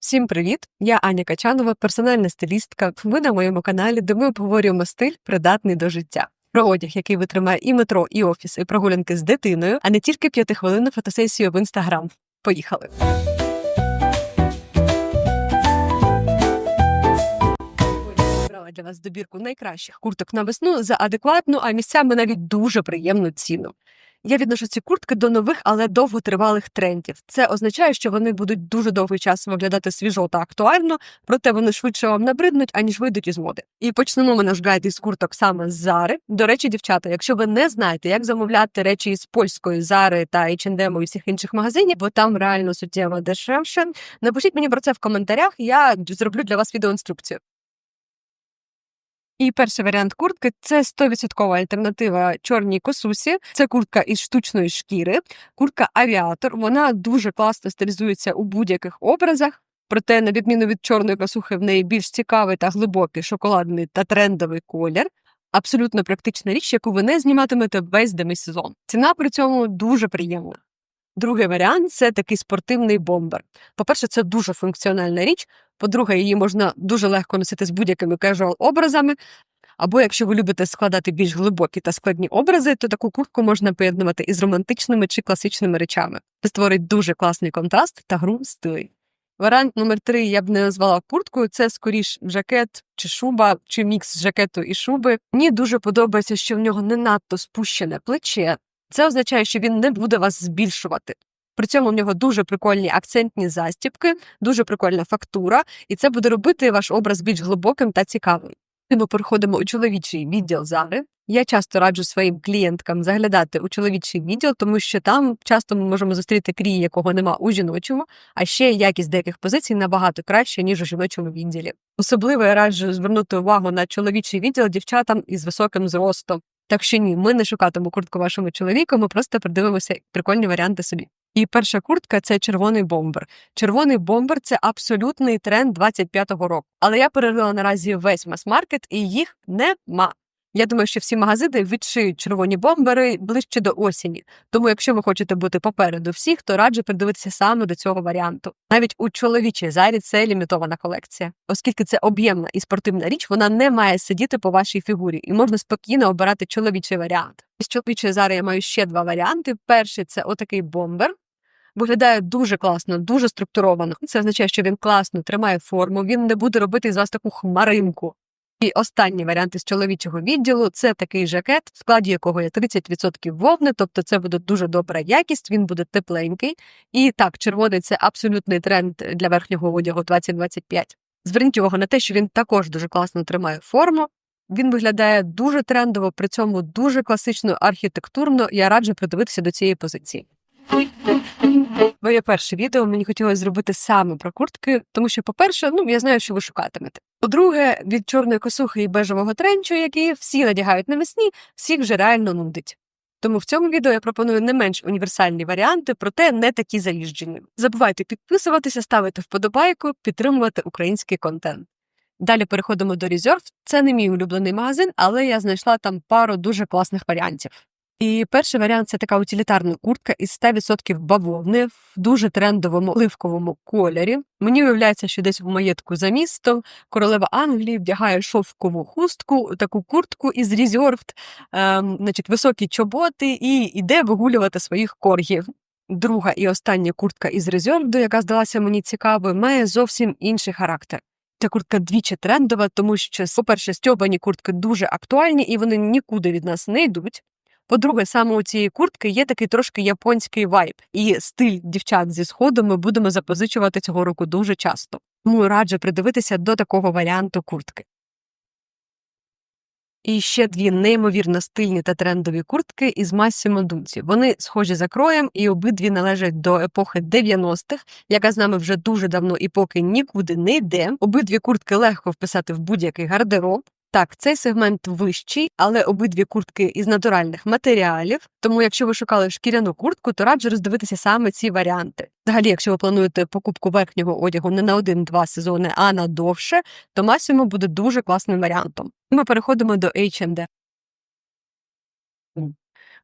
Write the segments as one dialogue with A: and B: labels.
A: Всім привіт! Я Аня Качанова, персональна стилістка. Ви на моєму каналі, де ми обговорюємо стиль, придатний до життя. Про одяг, який витримає і метро, і офіс, і прогулянки з дитиною, а не тільки п'ятихвилинну фотосесію в інстаграм. Поїхали! Для вас добірку найкращих курток на весну за адекватну, а місцями навіть дуже приємну ціну. Я відношу ці куртки до нових, але довготривалих трендів. Це означає, що вони будуть дуже довгий час виглядати свіжо та актуально, проте вони швидше вам набриднуть, аніж вийдуть із моди. І почнемо ми наш гайд із курток саме з Зари. До речі, дівчата, якщо ви не знаєте, як замовляти речі із польської Зари та H&M і всіх інших магазинів, бо там реально суттєво дешевше, напишіть мені про це в коментарях. Я зроблю для вас відеоінструкцію. І перший варіант куртки це 100% альтернатива чорній косусі. Це куртка із штучної шкіри, куртка авіатор. Вона дуже класно стилізується у будь-яких образах. Проте, на відміну від чорної косухи, в неї більш цікавий та глибокий шоколадний та трендовий колір. Абсолютно практична річ, яку ви не зніматимете весь демисезон. Ціна при цьому дуже приємна. Другий варіант це такий спортивний бомбер. По-перше, це дуже функціональна річ. По-друге, її можна дуже легко носити з будь-якими кежуал образами. Або якщо ви любите складати більш глибокі та складні образи, то таку куртку можна поєднувати із романтичними чи класичними речами. Це створить дуже класний контраст та гру стилей. Варіант номер три я б не назвала курткою. Це скоріш жакет чи шуба, чи мікс жакету і шуби. Мені дуже подобається, що в нього не надто спущене плече. Це означає, що він не буде вас збільшувати. При цьому в нього дуже прикольні акцентні застібки, дуже прикольна фактура, і це буде робити ваш образ більш глибоким та цікавим. Ми переходимо у чоловічий відділ Зари. Я часто раджу своїм клієнткам заглядати у чоловічий відділ, тому що там часто ми можемо зустріти крій, якого нема у жіночому, а ще якість деяких позицій набагато краще, ніж у жіночому відділі. Особливо я раджу звернути увагу на чоловічий відділ дівчатам із високим зростом. Так що ні, ми не шукатимемо куртку вашому чоловіку, ми просто придивимося прикольні варіанти собі. І перша куртка це червоний бомбер. Червоний бомбер це абсолютний тренд 25-го року. Але я перерила наразі весь мас-маркет, і їх нема. Я думаю, що всі магазини відшиють червоні бомбери ближче до осені. Тому, якщо ви хочете бути попереду всіх, то раджу придивитися саме до цього варіанту. Навіть у чоловічій зарі це лімітована колекція, оскільки це об'ємна і спортивна річ, вона не має сидіти по вашій фігурі, і можна спокійно обирати чоловічий варіант. З чоловічої зари я маю ще два варіанти. Перший це отакий бомбер. Виглядає дуже класно, дуже структуровано. Це означає, що він класно тримає форму, він не буде робити з вас таку хмаринку. І останній варіант із чоловічого відділу це такий жакет, в складі якого є 30% вовни, тобто це буде дуже добра якість, він буде тепленький. І так, червоний це абсолютний тренд для верхнього одягу 2025. Зверніть увагу на те, що він також дуже класно тримає форму. Він виглядає дуже трендово, при цьому дуже класично, архітектурно. Я раджу придивитися до цієї позиції. Моє перше відео мені хотілося зробити саме про куртки, тому що, по-перше, ну я знаю, що ви шукатимете. По-друге, від чорної косухи і бежевого тренчу, який всі надягають навесні, всіх вже реально нудить. Тому в цьому відео я пропоную не менш універсальні варіанти, проте не такі заїжджені. Забувайте підписуватися, ставити вподобайку, підтримувати український контент. Далі переходимо до Reserve. Це не мій улюблений магазин, але я знайшла там пару дуже класних варіантів. І перший варіант це така утилітарна куртка із 100% бавовни в дуже трендовому оливковому кольорі. Мені уявляється, що десь в маєтку за містом королева Англії вдягає шовкову хустку, таку куртку із Reserved, ем, значить, високі чоботи і йде вигулювати своїх коргів. Друга і остання куртка із Reserved, яка здалася мені цікавою, має зовсім інший характер. Ця куртка двічі трендова, тому що, по-перше, стьобані куртки дуже актуальні і вони нікуди від нас не йдуть. По-друге, саме у цієї куртки є такий трошки японський вайб, і стиль дівчат зі сходу ми будемо запозичувати цього року дуже часто. Тому раджу придивитися до такого варіанту куртки. І ще дві неймовірно стильні та трендові куртки із Massimo Dutti. Вони схожі за кроєм і обидві належать до епохи 90-х, яка з нами вже дуже давно і поки нікуди не йде. Обидві куртки легко вписати в будь-який гардероб. Так, цей сегмент вищий, але обидві куртки із натуральних матеріалів. Тому, якщо ви шукали шкіряну куртку, то раджу роздивитися саме ці варіанти. Взагалі, якщо ви плануєте покупку верхнього одягу не на один-два сезони, а на довше, то Massimo буде дуже класним варіантом. Ми переходимо до H&M.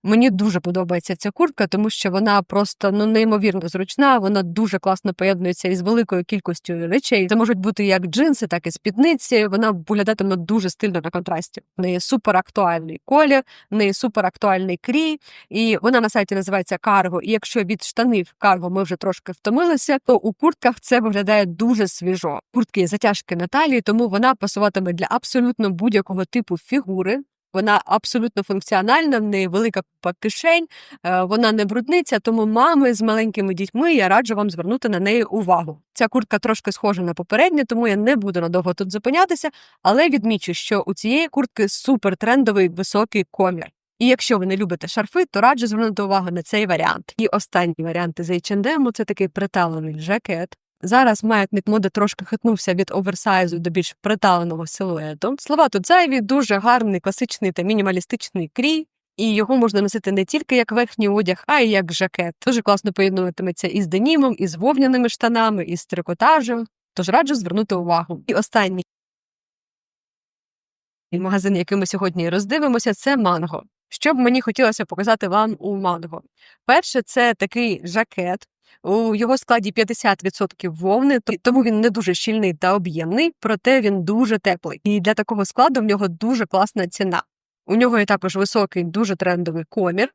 A: Мені дуже подобається ця куртка, тому що вона просто ну неймовірно зручна. Вона дуже класно поєднується із великою кількістю речей. Це можуть бути як джинси, так і спідниці. Вона виглядатиме дуже стильно на контрасті. В неї супер актуальний колір, в неї супер актуальний крій, і вона на сайті називається Карго. І якщо від штанів карго ми вже трошки втомилися, то у куртках це виглядає дуже свіжо. Куртки затяжки на талії, тому вона пасуватиме для абсолютно будь-якого типу фігури. Вона абсолютно функціональна, в неї велика купа кишень, е, вона не брудниця, тому мами з маленькими дітьми я раджу вам звернути на неї увагу. Ця куртка трошки схожа на попередню, тому я не буду надовго тут зупинятися, але відмічу, що у цієї куртки супертрендовий високий комір. І якщо ви не любите шарфи, то раджу звернути увагу на цей варіант. І останній варіант з H&M – це такий приталений жакет. Зараз маятник моди трошки хитнувся від оверсайзу до більш приталеного силуету. Слова тут зайві, дуже гарний, класичний та мінімалістичний крій. І його можна носити не тільки як верхній одяг, а й як жакет. Дуже класно поєднуватиметься із денімом, із вовняними штанами, із трикотажем. Тож раджу звернути увагу. І останній магазин, який ми сьогодні роздивимося, це манго. Що б мені хотілося показати вам у манго? Перше, це такий жакет. У його складі 50% вовни, тому він не дуже щільний та об'ємний, проте він дуже теплий. І для такого складу в нього дуже класна ціна. У нього є також високий, дуже трендовий комір.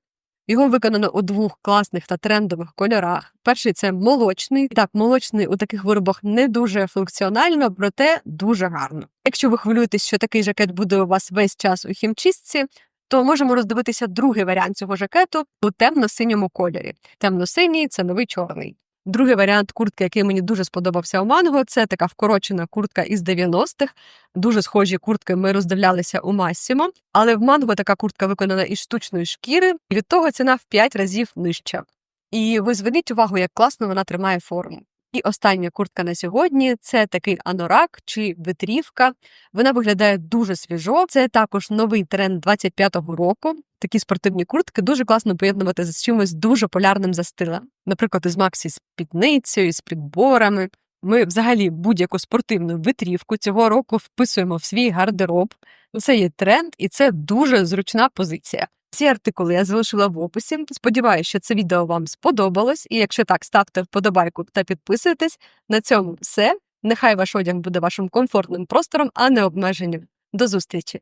A: Його виконано у двох класних та трендових кольорах. Перший це молочний. Так, молочний у таких виробах не дуже функціонально, проте дуже гарно. Якщо ви хвилюєтесь, що такий жакет буде у вас весь час у хімчистці, то можемо роздивитися другий варіант цього жакету у темно-синьому кольорі. Темно-синій це новий чорний. Другий варіант куртки, який мені дуже сподобався у манго, це така вкорочена куртка із 90-х. Дуже схожі куртки ми роздивлялися у Массімо, але в манго така куртка виконана із штучної шкіри, і від того ціна в 5 разів нижча. І ви зверніть увагу, як класно вона тримає форму. І остання куртка на сьогодні це такий анорак чи витрівка. Вона виглядає дуже свіжо. Це також новий тренд 25-го року. Такі спортивні куртки дуже класно поєднувати з чимось дуже полярним за стилем. Наприклад, із Максі з спідницею, з підборами. Ми взагалі будь-яку спортивну витрівку цього року вписуємо в свій гардероб. Це є тренд, і це дуже зручна позиція. Ці артикули я залишила в описі. Сподіваюся, що це відео вам сподобалось. І якщо так, ставте вподобайку та підписуйтесь. На цьому все. Нехай ваш одяг буде вашим комфортним простором, а не обмеженням. До зустрічі!